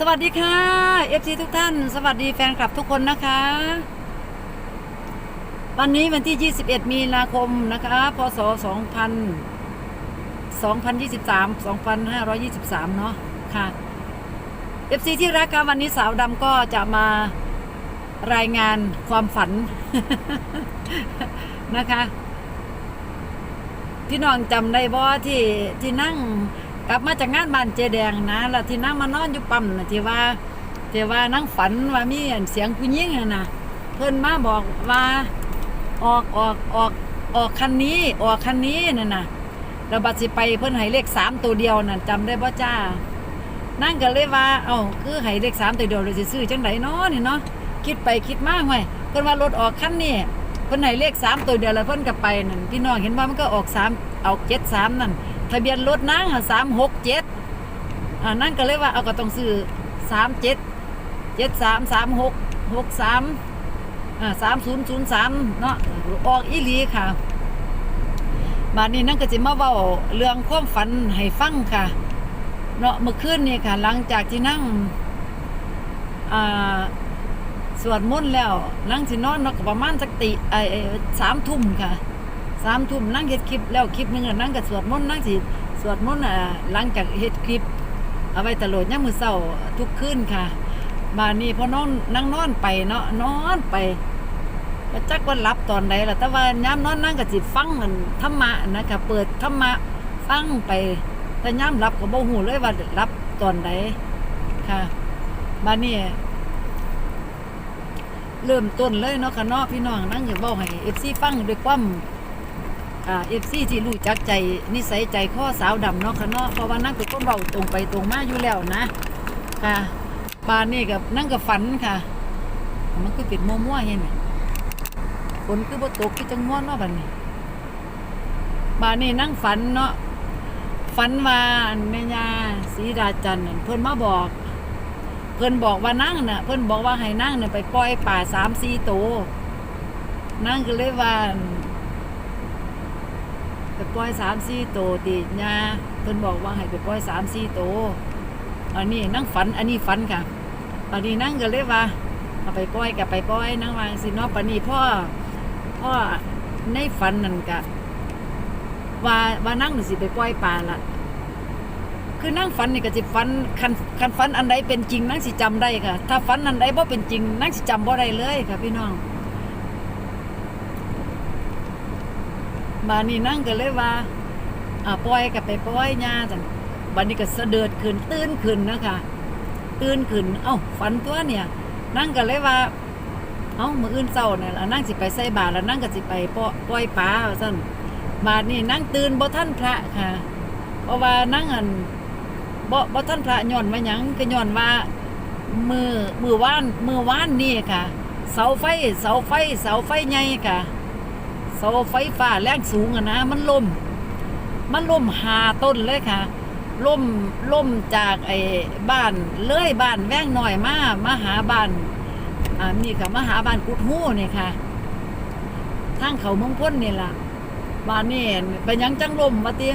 สวัสดีค่ะ FC ทุกท่าน สวัสดีแฟนคลับทุกคนนะคะ วันนี้วันที่ 21 มีนาคมนะคะ พศ 2000 2023 2523 เนาะค่ะ FC ที่รักค่ะวันนี้สาวดำก็จะมารายงานความฝันนะคะ พี่น้องจำได้บ่ที่ที่นั่ง กลับมาจากงานบ้านเจแดงนะแล้วที่นั่งมานอนอยู่ปั๊มนะที่ว่าที่ว่านั่งฝันว่ามีเสียงผู้หญิงน่ะนะเพิ่นมาบอกว่าออกออกออกออกคันนี้ออกคันนี้นั่นน่ะแล้วบัดสิไปเพิ่นให้เลขสามตัวเดียวนั่นจำได้บ่จ้า นั่งก็เลยว่า เอ้าคือให้เลขสามตัวเดียวเลยสิซื้อจังไดเนาะนี่เนาะคิดไปคิดมาห้วยเพิ่นว่ารถออกคันนี้เพิ่นให้เลขสามตัวเดียวแล้วเพิ่นก็ไปนั่นพี่น้องเห็นว่ามันก็ออกสามเอาเจ็ดสามนั่น ทะเบียนรถนางสามหกเจ็ดอ่านั่นก็เลยว่าเอาก็ต้องซื้อสามเจ็ดเจ็ดสามสามหกหกสามอ่าสามศูนย์ศูนย์สามเนาะออกอีหลีค่ะบาดนี้นั่นก็จะมาเว้าเรื่องความฝันให้ฟังค่ะเนาะเมื่อคืนนี่ค่ะ หลังจากที่นั่งอ่าสวดมนต์แล้วนั่งสินอนเนาะก็ประมาณสักติไอ้ไอ้สามทุ่มค่ะ สามทุ่มนั่งเฮ็ดคลิปแล้วคลิปหนึ่งนั่งก็สวดมนต์นั่งสิสวดมนต์อะหลังจากเฮ็ดคลิป เอาไว้ตลอดยามมือเช้าทุกคืนค่ะมานี่พอนอนนั่งนอนไปเนาะนอนไปก็จักว่าหลับตอนใดล่ะแต่ว่ายามนอนนั่งก็สิฟังอันธรรมะนะคะเปิดธรรมะฟังไป แต่ย่ำรับก็บ่หูเลยว่ารับตอนใดค่ะมานี่เริ่มต้นเลยเนาะค่ะเนาะพี่น้องนั่งอย่าบอกให้เอฟซีฟังด้วยความ เอฟซีที่รู้จักใจนิสัยใจข้อสาวดำเนาะค่ะเนาะเพราะว่านั่งเป็คนเบาตรงไปตรงมาอยู่แล้วนะค่ะบานนี่กับนั่งกับฝันค่ะ มันคือปิดมัวๆเห็นไหมฝนคือบ่ตกคือจังม่วนเนาะบัดนี้บานนี่นั่งฝันเนาะฝันว่าแม่ยาศรีดาจันทร์นั่นเพิ่นมาบอก เพิ่นบอกว่านั่งน่ะ เพิ่นบอกว่าให้นั่งน่ะไปปล่อยป่าสามสี่ตัวนั่งก็เลยว่า ไปปล่อยสามสี่ตัวติย่าเพิ่นบอกว่าให้ไปปล่อยสามสี่ตัวอันนี้นั่งฝันอันนี้ฝันค่ะอันนี้นั่งก็เลยว่าเอาไปปล่อยกับไปปล่อยนั่งวางสิเนาะปานนี้พ่อพ่อในฝันนั่นกะว่าว่านั่งสิไปปล่อยปลาละคือนั่งฝันนี่ก็สิฝันคันคันฝันอันใดเป็นจริงนั่งสิจำได้ค่ะ ถ้าฝันอันใดบ่เป็นจริงนั่งสิจำบ่ได้เลยค่ะพี่น้อง บานนี้นั่งก็เลยว่าอ่าปล่อยกับไปปล่อยญาจังบัดนี้ก็เสด็จขึ้นตื่นขึ้นนะคะตื่นขึ้น เอ้าฝันตัวเนี่ย นั่งก็เลยว่า เอ้ามื้ออื่นเช้าเนี่ยล่ะนั่งสิไปใส่บาตรแล้วนั่งก็สิไปปล่อยปลาว่าซั่นบาดนี่นั่งตื่นบ่ท่านพระค่ะ เพราะว่านั่งอันบ่บ่ท่านพระย้อนว่าหยังก็ย้อนว่ามือมือว่านมือว่านนี่ค่ะ เสาไฟ เสาไฟ เสาไฟใหญ่ค่ะ เสาไฟฟ้าแรงสูงอะนะมันล่ม มันล่มหาต้นเลยค่ะล่มล่มจากไอ้บ้านเลื่อยบ้านแว้งหน่อยมามาหาบ้านอ่านี่ค่ะมาหาบ้านกุดหู้นี่ค่ะทางเขาเมืองพ้นนี่ล่ะบ้านนี่เป็นยังจังลมมาติ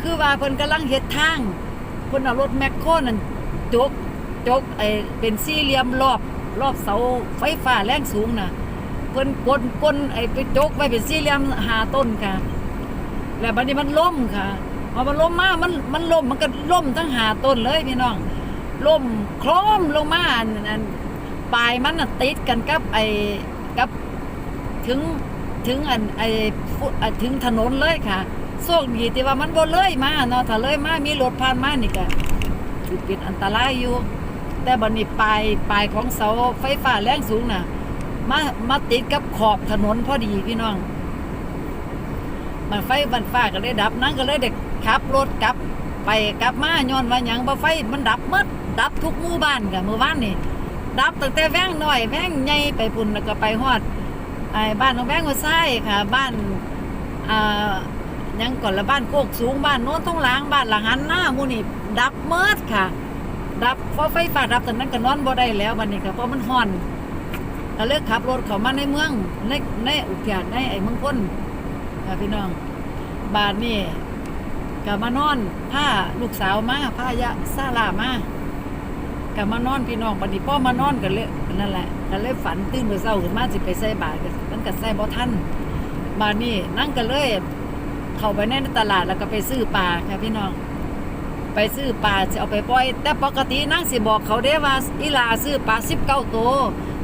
คือว่าเพิ่นกำลังเฮ็ดทางเพิ่นเอารถแมคโครนั่นจกจกไอ้เป็นสี่เหลี่ยมรอบรอบเสาไฟฟ้าแรงสูงน่ะ เพิ่นกนกนไอ้ไปจกไว้เป็นสี่เหลี่ยมหาต้นค่ะ แล้วบัดนี้มันล่มค่ะพอมันล่มมามันมันล่มมันก็ล่มทั้งหาต้นเลยพี่น้องล่มโครมลงมาอันอันปลายมันติดกันกับไอ้กับถึงถึงอันไอ้ถึงถนนเลยค่ะโชคดีที่ว่ามันบ่เลยมาเนาะถ้าเลยมามีรถผ่านมานี่ก็สิเป็นอันตรายอยู่ แต่บัดนี้ปลายปลายของเสาไฟฟ้าแรงสูงน่ะ มามาติดกับขอบถนนพอดีพี่น้องมันไฟบันฟ้าก็เลยดับนั่นก็เลยเด็กขับรถกลับ ไปกลับมาย้อนว่าหยังบ่ไฟมันดับหมดดับทุกหมู่บ้านค่ะเมื่อวานนี่ดับตั้งแต่แว้งน้อยแว้งใหญ่ไปพุ่นแล้วก็ไปฮอดไอ้บ้านของแบงค์หัวไส้ค่ะ บ้านอ่ายังก่อนละบ้านโคกสูงบ้านโน้นท้องหล้างบ้านหลังหันหน้ามูนี่ดับเมิดค่ะ ดับเพราะไฟฟ้าดับตอนนั้นก็นอนบ่ได้แล้ววันนี้ค่ะเพราะมันฮอน ก็เลยขับรถเข้ามาในเมืองในในอุทยานในไอ้เมืองพ้นค่ะพี่น้องบ้านนี่ก็มานอนผ้าลูกสาวมาผ้ายะซาลามาก็มานอนพี่น้องบัดนี้พ่อมานอนกันเลยนั่นแหละก็เลยฝันตื่นมื้อเช้าขึ้นมาสิไปใส่บาตรก็มันก็ใส่บ่ทันบาดนี้นั่งก็เลย เข้าไปในตลาดแล้วก็ไปซื้อปลาค่ะพี่น้อง ไปซื้อปลาจะเอาไปปล่อย แต่ปกตินั่งสิบอกเขาได้ว่าอีลาซื้อปลา19ตัว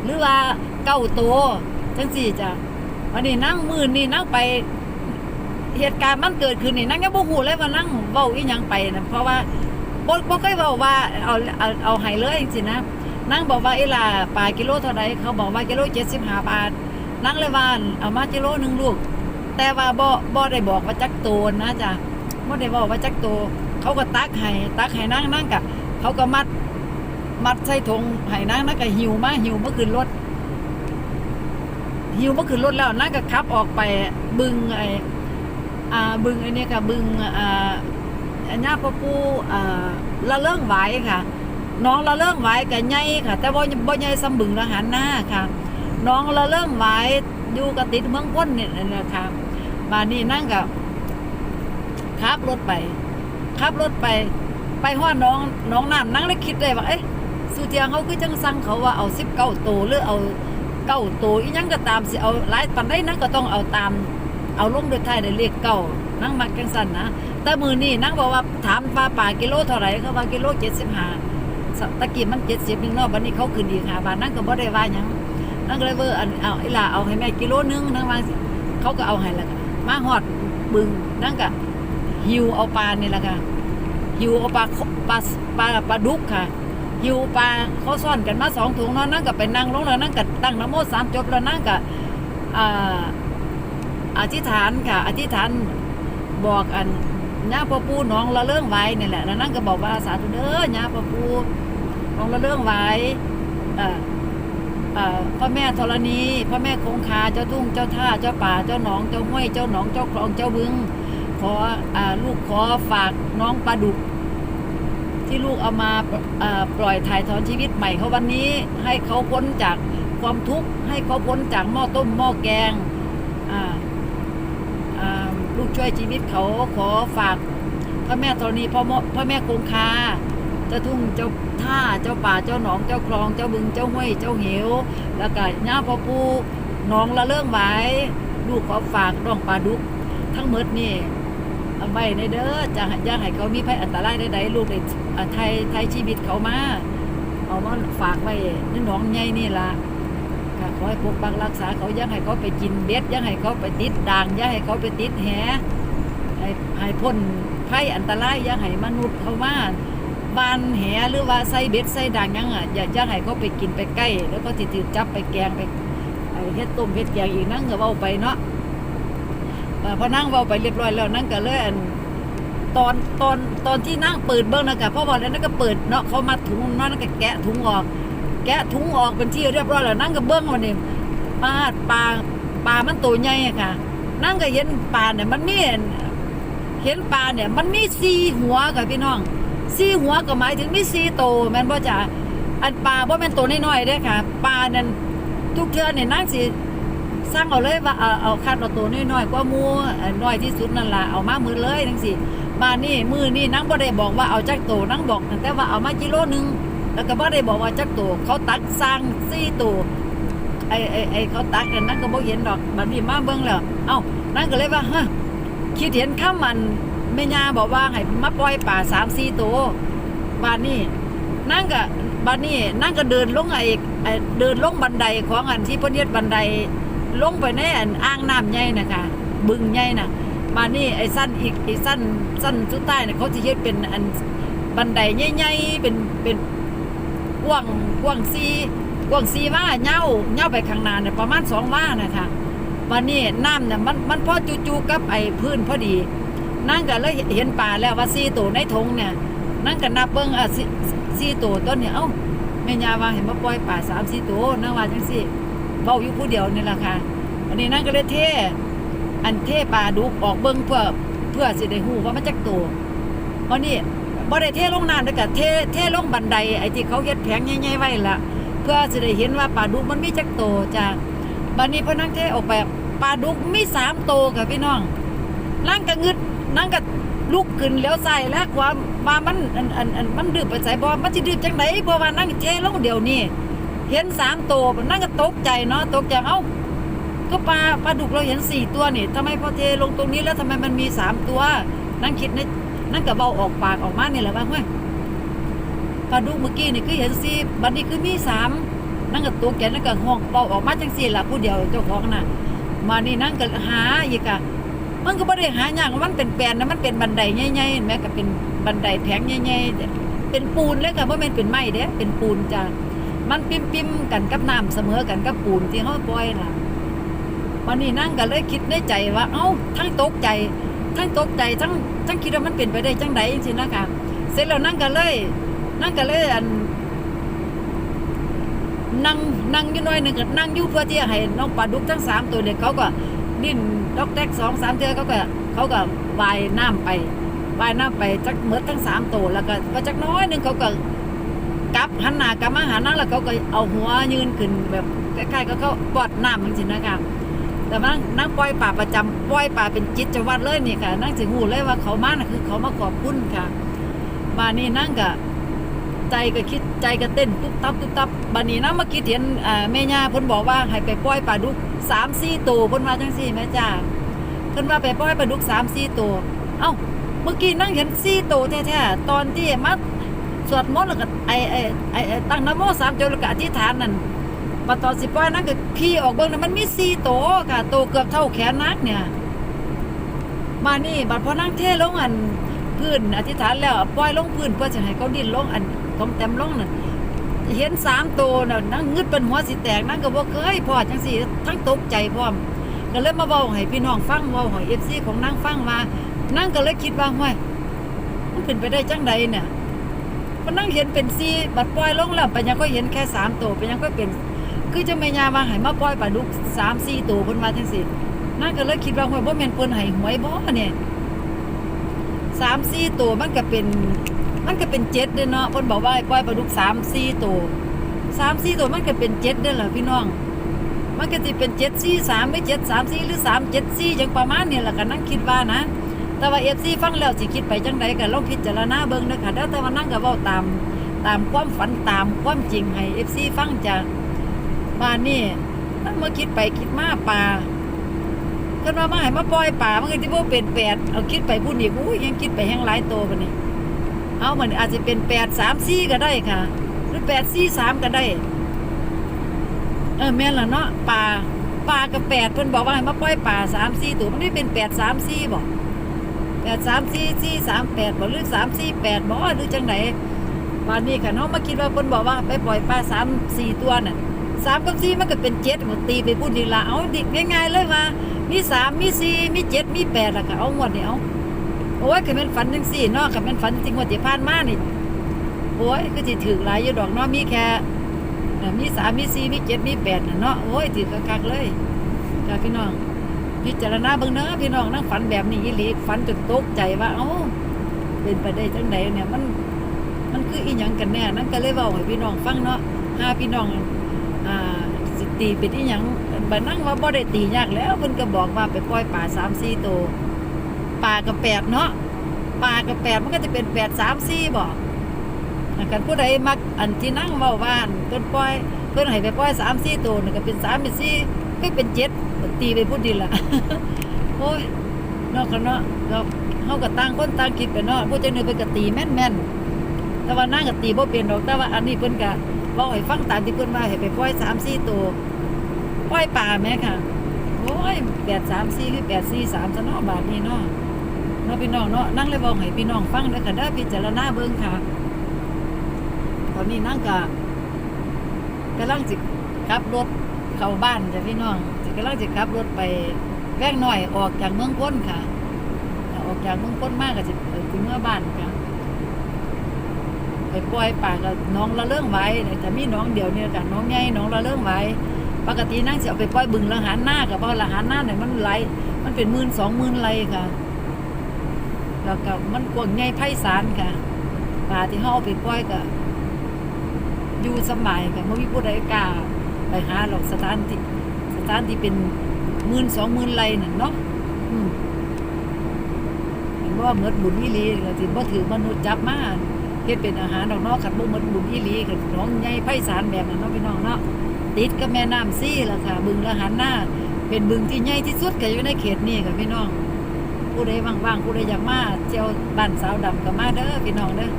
หรือว่า9ตัวจังซี่จ้ะวันนี้นั่งมื้อนี้นั่งไป เหตุการณ์มันเกิดขึ้นนี่นั่งยังบ่ฮู้เลยว่านั่งเว้าอีหยังไปนะเพราะว่าบ่บ่เคยเว้าว่าเอาเอาเอาให้เลยจังซี่นะนั่งบอกว่าอีหลาปลากิโลเท่าใดเขาบอกว่ากิโล75บห้าท นั่งเลยว่าเอามากิโลหนึ่งลูก แต่ว่าบ่บ่ได้บอกว่าจักโตนะจ๊ะบ่ได้บอกว่าจักโตเขาก็ตักให้ตักให้นั่งนั่งกะเขาก็มัด มัดใส่ถุงให้นั่งนั่งก็หิวมาหิวเมาขึ้นรถหิวเมาขึ้นรถแล้วนั่งก็ขับออกไปบึงไอ้อ่าบึงไอ้นี่ค่ะบึงอ่าอันนี้พ่อปู่อ่าละเลิ่งไหวค่ะ น้องละเลิ่งไหวกับใหญ่ค่ะ แต่ว่าบ่ใหญ่สำบึงละหันหน้าค่ะ น้องละเลิ่งไหวอยู่กับติดเมืองพ้นเนี่ยนะคะบ้านนี้นั่งกับขับรถไปขับรถไป ไปห้อน้องน้องน้ำนั่งเลยคิดได้ว่าเอ๊ะ สุเทียงเขาคือจังสั่งเขาว่าเอาสิบเก้าโตหรือเอาเก้าโตอีหยังก็ตามสิเอาหลายปันได้นั่งก็ต้องเอาตาม เอาลงด้วยท้ายได้เลขเก้านั่งมักจังสั่นนะแต่มือนี่นั่งบอกว่าถามว่าป่ากิโลเท่าไหร่เขาว่ากิโลเจ็ดสิบห้าตะกี้มันเจ็ดสิบนึงเนาะวันนี้เขาขึ้นอีกห้าบาทนั่งก็บ่ได้ว่ายังนั่งเลยเว่าอันเอาอ้ล่ะเอาให้แม่กิโลนึงนั่งว่าเขาก็เอาให้ละมาหอดบึงนั่งก็หิวเอาปลาเนี่แหละค่ะหิวเอาปลาปลาปลาปลาดุกค่ะ หิวปลาเขาซ่อนกันมาสองถุงนาะนั่งกับไปนั่งลงแล้วนั่งกับตั้งนะโมสามจบแล้วนั่งกับอ่าอธิษฐานค่ะ อธิษฐานบอกอันย่าพ่อปู่น้องละเรื่องไว้นี่แหละแล้วนั่งก็บอกว่าสาธุเด้อย่าพ่อปู่น้องละเรื่องไว้อ่อเอ่อพ่อแม่ธรณีพ่อแม่คงคาเจ้าทุ่งเจ้าท่าเจ้าป่าเจ้าหนองเจ้าห้วยเจ้าหนองเจ้าคลองเจ้าบึงขออาลูกขอฝากน้องปลาดุก ที่ลูกเอามาปล่อยถ่ายถอนชีวิตใหม่เขาวันนี้ ให้เขาพ้นจากความทุกข์ให้เขาพ้นจากหม้อต้มหม้อแกงลูกช่วยชีวิตเขาขอฝากพ่อแม่ธรณีพ่อแม่พ่อแม่คงคาเจ้าทุ่งเจ้าท่าเจ้าป่าเจ้าหนองเจ้าคลองเจ้าบึงเจ้าห้วยเจ้าเหว แล้วก็ย่าพ่อปูหนองละเรื่องไว้ลูกขอฝากน้องปลาดุก ทั้งหมดนี่ ไว้ในเด้อจะอย่าให้เขามีภัยอันตรายใดๆลูกได้ไทยไทยชีวิตเขามา เอามาฝากไว้ในหนองใหญ่นี่ล่ะขอให้ปกปักรักษาเขาอย่าให้เขาไปกินเบ็ดอย่าให้เขาไปติดด่างอย่าให้เขาไปติดแหให้ให้พ้นภัยอันตรายอย่าให้มนุษย์เขามาบานแหหรือว่าใส่เบ็ดใส่ด่างยังอะอย่าอย่าให้เขาไปกินไปใกล้ แล้วก็สิถูกจับไปแกงไปเฮ็ดต้มเฮ็ดแกงอีกนั่งก็เว้าไปเนาะ พอนั่งเว้าไปเรียบร้อยแล้วนั่งก็เลยอันตอนตอนตอนที่นั่งเปิดเบิ้งนะคะพราะว่าแล้วนั่นก็เปิดเนาะเขามาถุงนั่นก็แกะถุงออก แกะถุงออกเป็นที่เรียบร้อยแล้วนั่งก็เบิ้งวันนี้ปลาปลาปลามันตัวใหญ่ค่ะ นั่งก็เห็นปลาเนี่ยมันมีเห็นปลาเนี่ยมันมีสีหัวค่ะพี่น้องสีหัวก็หมายถึงมีสีโตแม่นบ่จ๋าอันปลาบ่แม่นตัวน้อยๆเด้ค่ะปลานั่นทุกเทื่อเนี่ยนั่งสิ สร้างเอาเลยว่าเอาเอาคัดเอาตัวน้อยๆกว่ามูน้อยที่สุดนั่นล่ะเอามามือเลยทั้งสิบ้านนี่มือนี่นั่งบ่ได้บอกว่าเอาจักโตนั่งบอกแต่ว่าเอามากิโลนึงแล้วก็บ่ได้บอกว่าจักโตเขาตักสร้างสี่โตไอ้ไอ้ไอ้เขาตักกันนั่นก็บ่เห็นดอกบัดนี้มาเบิ่งแล้วเอ้านั่นก็เลยว่าฮะคิดเห็นข้ามันแม่ย่าบอกว่าให้มาปล่อยป่า3 4ตัวบ้านนี้นั่งก็บ้านนี้นั่งก็เดินลงไอ้เดินลงบันไดของอันที่พิ่นเฮ็ดบันได ลงไปในอันอ่างน้ำใหญ่นะคะบึงใหญ่น่ะมานี่ไอ้สั้นอีกไอ้สั้นสั้นสุดใต้เนี่ยเขาจะเฮ็ดเป็นอันบันไดใหญ่ๆเป็นเป็นกว้างกว้างซีกว้างซีว่าเงาเงาไปข้างหน้าเนี่ยประมาณสองว่านะคะวันนี้น้ำเนี่ยมันมันพอจู่ๆกับไอ้พื้นพอดีนั่งก็เลยเห็นป่าแล้วว่าซีตัวในธงเนี่ยนั่งก็นับเบิ่งอะซีตัวต้นเนี่ยเอ้าแม่ยาว่าเห็นมาปล่อยป่าสามสี่ตัวนั่งว่าจังซี่ เบาอยู่ผู้เดียวนี่แหละค่ะอันนี้นั่นก็เลยเท่อันเท่ปลาดุกออกเบิ้งเพื่อเพื่อสิได้ฮู้ว่ามันจักโตเพราะนี่บ่ได้เท่ลงน้ำด้วยกันเท่เท่ลงบันไดไอ้ที่เขาเฮ็ดแผงใหญ่ๆไว้ละเพื่อสิได้เห็นว่าปลาดุกมันมีจักโตจ้ะบัดนี้พอนั่งเท่ออกไปปลาดุกมีสามโตค่ะพี่น้องนั่งก็งึดนั่งก็ลุกขึ้นแล้วใส่แล้วความว่ามันอันอันอันมันดื้อไปใส่บ่มันสิดื้อจังไดเพราะว่านั่งเทลงเดี๋ยวนี้ เห็นสามตัวนั่งก็ตกใจเนาะตกใจเอ้าก็ปลาปลาดุกเราเห็นสี่ตัวนี่ทำไมพอเทลงตรงนี้แล้วทำไมมันมีสามตัว นั่งคิดในนั่งก็เบาออกปากออกมาเนี่ยแหละว่าเฮ้ยปลาดุกเมื่อกี้นี่คือเห็นสี่บัดนี้คือมีสามนั่งก็ตัวแกนั่งก็ห้องเบาออกมาจังสี่ละผู้เดียวเจ้าของน่ะ มานี่นั่งก็หาอีกอะมันก็ไม่ได้หายากมันเป็นแปลนนะมันเป็นบันไดใหญ่ๆเห็นไหมก็เป็นบันไดแผงใหญ่ๆเป็นปูนเลยค่ะเพราะมันเป็นไม้เด้เป็นปูนจ้ะ มันปิ้มๆกันกับน้ำเสมอกันกับปูนที่เขาปล่อยล่ะวันนี้นั่งก็เลยคิดในใจว่า เอ้าทั้งตกใจทั้งตกใจทั้งทั้งคิดว่ามันเป็นไปได้จังไดจริงๆนะคะเสร็จแล้วนั่งก็เลย นั่งก็เลยอันนั่งนั่งอยู่น้อยหนึ่งก็นั่งอยู่เพื่อที่จะให้น้องปลาดุกทั้งสามตัวเนี่ยเขาก็ดิ้นดอกแดกสองสามเทือเขาก็เขาก็ว่ายน้ำไปวายน้ำไปจักเมดทั้งสามตัวแล้วก็พอจักน้อยหนึ่งเขาก็ กลับหันหน้ากลับมาหานั่งแล้วเขาก็เอาหัวยืนขึ้นแบบคล้ายๆก็เขาปอดน้ำจริงๆนะคะแต่ว่านั่งปล่อยป่าประจำปล่อยป่าเป็นจิตจวัดเลยนี่ค่ะ นั่งสิหูเลยว่าเขามาน่ะคือเขามาขอบคุณค่ะบานนี้นั่งก็ใจก็คิดใจก็เต้นตุ๊บตับตุ๊บตับบานนี้นั่งมาคิดเห็นแม่ย่าพ่นบอกว่าให้ไปปล่อยปลาดุกสามสี่ตัวพ่นว่าจังสี่แม่จ้าเพิ่นว่าไปปล่อยปลาดุกสามสี่ตัวเอ้าเมื่อกี้นั่งเห็นสี่ตัวแท้ๆตอนที่มา สวดมนต์แล้วก็ไอไอไอไอ้ตั้งนโมสามจบแล้วก็อธิษฐานนั่นมาตอนสิปล่อยนั่นก็ขี่ออกเบิ่งนะมันมีสี่โตค่ะโตเกือบเท่าแขนนักเนี่ย มานี่บัดพอนั่งเทลงอันพื้นอธิษฐานแล้วปล่อยลงพื้นเพื่อจะให้เขาดิ้นลงอันของเต็มลงนั่นเห็นสามโตน่ะนั่งงึดเป็นหัวสิแตกนั่งก็บ่เคยพอจังสี่ทั้งตกใจพร้อมก็เลยมาเว้าให้พี่น้องฟังเว้าให้ FC ของนั่งฟังมานั่งก็เลยคิดว่าห้วยมันเป็นไปได้จังใดเนี่ย มันนั่งเห็นเป็นสี่บัดปล่อยลงแล้วไปยังก็เห็นแค่สามโตวไปยังก็เป็น คือจะไม่ยาว่าให้มาปล่อยปลาดุกสามสี่ตัวเพิ่นว่าจังซี่นั่นก็เลยคิดว่าหวยบ่แม่นเพิ่นให้หวยบ่เนี่ยสามสี่ตัวมันก็เป็น มันก็เป็นเจ็ดเด้อเนาะเพิ่นบอกว่าให้ปล่อยปลาดุกสามสี่ตัวสามสี่ตัวมันก็เป็นเจ็ดเด้อล่ะพี่น้องมันก็สิเป็นเจ็ดสี่สามหรือเจ็ดสามสี่หรือสามเจ็ดสี่จังประมาณเนี้แหละก็นั่งคิดว่านะ แต่ว่าเอฟซีฟังแล้วสิคิดไปจังใดก็ลองพิจารณาเบิ่งเด้อค่ะเด้อแต่ว่านั่งก็เว้าตามตามความฝันตามความจริงให้เอฟซีฟังจ้ะบ้านนี่มันมาคิดไปคิดมาป่าเพิ่นว่ามาให้มาปล่อยป่ามันก็สิบ่เป็นแปดเอาคิดไปพูดอีกอู้ยังคิดไปแฮงหลายโตบัดนี้เอามันอาจจะเป็นแปดสามสี่ก็ได้ค่ะ หรือแปดสี่สามก็ได้ เออแม่นล่ะเนาะป่าป่ากับแปดเพิ่นบอกว่าให้มาปล่อยป่าสามสี่ตัวมันไม่เป็นแปดสามสี่บ่แป ดสามสี่สี่สามแปดบ่หรือสามสี่แปดบ่หรือจังไหนวันนี้ค่ะเนาะมาคิดว่าเพิ่นบอกว่าไปปล่อยปลาสามสี่ตัวน่ะสามกับสี่มันก็เป็นเจ็ดหมดตีไปพูดดีละเอาดิง่ายๆเลยว่ามีสามมีสี่มีเจ็ดมีแปดละก็เอาหมดเนี่ยเอาโอ้ยคือเป็นฝันจังสี่เนาะคือเป็นฝันจริงว่าที่ผ่านมานี่โอ้ยก็สิถือหลายอยู่ดอกเนาะมีแค่น่ะมีสามมีสี่มีเจ็ดมีแปดน่ะเนาะโอ้ยถือคักๆเลยจ้าพี่น้อง พิจารณาเบิ่งเนาะพี่น้องนั่งฝันแบบนี้อีหลีฝันจนตกใจว่า เอ้าเป็นไปได้จังไดเนี่ยมัน มันคืออีหยังกันแน่นั่นก็เลยเว้าให้พี่น้องฟังเนาะหาพี่น้องอ่าสิตีเป็นอีหยังบันั่งว่าบ่ได้ตียากแล้วเพิ่นก็บอกว่าไปปล่อยป่า3 4ตัวป่ากับแปดเนาะป่ากับแปดมันก็จะเป็น8 3 4บ่ถ้ากันผู้ใดมักอันที่นั่งเว้าว่านเพิ่นปล่อยเพิ่นให้ไปปล่อย3 4ตัวนี่ก็เป็น3เป็น ก็เป็น7ตีไปพูดดีล่ะโอ้ยนาะกันเนาะเราเฮาก็ต่างคนต่างคิดไปเนาะผู้จังนึงเพิ่นก็ตีแม่นๆแต่ว่านั่งกตีบ่เป็นดอกแต่ว่าอันนี้เพิ่นก็บอกให้ฟังตามที่เพื่อนว่าให้ไปปล่อยสามสี่ตัวปล่อยป่าแม่ค่ะโอ้ยแปดสามสี่คือแปดสี่สามซะเนาะบาทนี้เนาะเนาะพี่น้องเนาะนั่งเลยบอกให้พี่น้องฟังด้อค่ะเด้พิจารณาเบิ่งค่ะ ตอนนี้นั่งกะกำลังจิขับรถ เข้าบ้านจ้ะพี่น้องจิกำลังจิขับรถไปแว่งหน่อยออกจากเมืองพ้นค่ะ ออกจากเมืองพ้นมากก็จะถึงเมื่อบ้านค่ะไปปล่อยป่ากับน้องละเรื่องไว้เนี่ยจะมีน้องเดียวเนี่ยกับน้องใหญ่น้องละเรื่องไว้ปกตินั่งเสียไปปล่อยบึงละหารหน้ากับเพราะละหารหน้าเนี่ยมันไหลมันเป็นหมื่นสองหมื่นไหลค่ะ แล้วก็มันกว้างใหญ่ไพศาลค่ะป่าที่เขาเอไปปล่อยก็อยู่สมัยค่ะไม่มีผู้ใดกล้า ไปหาหรอกสถานที่สถานที่เป็นหมื่นสองหมื่นไหลน่ะเนาะอืมบ่หมดบุญอีหลีก็สิบ่ถือมนุษย์จับมาเฮ็ดเป็นอาหารดอกเนาะคันบ่หมดบุญอีหลีก็น้องใหญ่ไพศาลแบบนั้นเนาะพี่น้องเนาะติดกับแม่น้ำซี่ล่ะค่ะ บึงละหันหน้า เป็นบึงที่ใหญ่ที่สุดก็อยู่ในเขตนี้ค่ะพี่น้องผู้ใดว่างๆผู้ใดอยากมาเที่ยวบ้านสาวดำก็มาเด้อพี่น้องเด้อ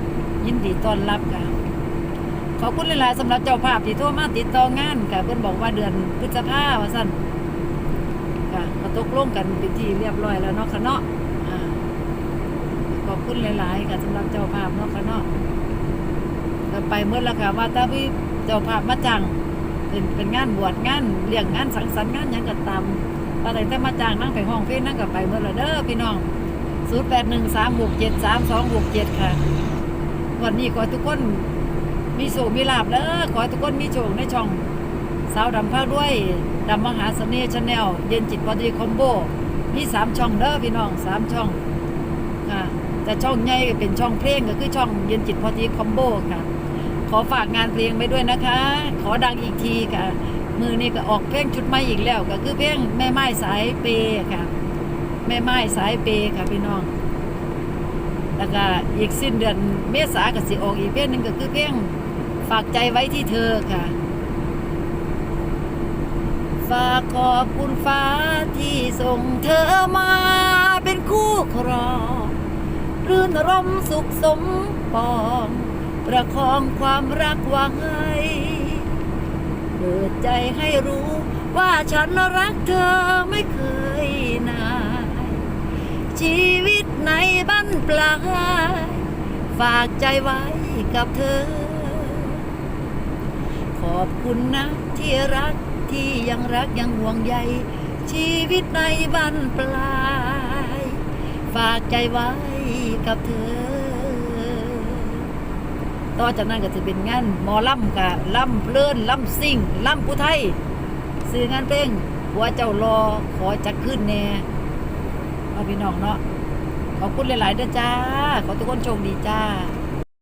ยินดีต้อนรับค่ะ ขอบคุณหลายๆสำหรับเจ้าภาพที่โทรมาติดต่องานค่ะเพิ่อนบอกว่าเดือนพฤษภาว่าซั่นค่ะก็ตกลงกันเป็นที่เรียบร้อยแล้วเนาะค่ะเนาะอ่าขอบคุณหลาย ๆ ค่ะสำหรับเจ้าภาพเนาะค่ะเนาะก็ไปเมื่อแล้วค่ะว่าถ้าพี่เจ้าภาพมาจังเป็นเป็นงานบวชงานเลี้ยงงานสังสรรค์งานยังก็ตามว่าแต่แต่มาจ้างนั่งไปห้องเพลงนั่งก็ไปเมื่อแล้วเด้อพี่น้อง0813673267ค่ะ วันนี้ขอทุกคน มีโชคมีลาบเด้อขอให้ทุกคนมีโชคในช่องสาวดำภาด้วยดำมหาเสน่ห์ชาแนลเย็นจิตพอดีคอมโบมีสามช่องเด้อพี่น้องสามช่องค่ะแต่ช่องใหญ่ก็เป็นช่องเพลงก็คือช่องเย็นจิตพอดีคอมโบค่ะ ขอฝากงานเพลงไปด้วยนะคะ ขอดังอีกทีค่ะ มือนี่ก็ออกเพลงชุดใหม่อีกแล้ว ก็คือเพลงแม่ไม้สายเปย์ค่ะ แม่ไม้สายเปย์ค่ะพี่น้องแล้วก็อีกสิ้นเดือนเมษาก็สิออกอีกเพลงหนึ่งก็คือเพลง ฝากใจไว้ที่เธอค่ะ ฝากขอบคุณฟ้าที่ส่งเธอมาเป็นคู่ครองรื่นรมสุขสมปองประคองความรักไว้เปิดใจให้รู้ว่าฉันรักเธอไม่เคยนาย ชีวิตในบ้านปลาย ฝากใจไว้กับเธอ ขอบคุณนะที่รักที่ยังรักยังห่วงใย ชีวิตในบ้านปลาย ฝากใจไว้กับเธอ ต่อจากนั้นก็จะเป็นงานหมอล่ำกะล่ำเพลินล่ำซิ่งล่ำผู้ไทยซื้องานเพลงหัวเจ้ารอขอจักขึ้นแน่เอาพี่น้องเนาะขอบคุณหลายๆเด้จ้า ขอทุกคนโชคดีจ้า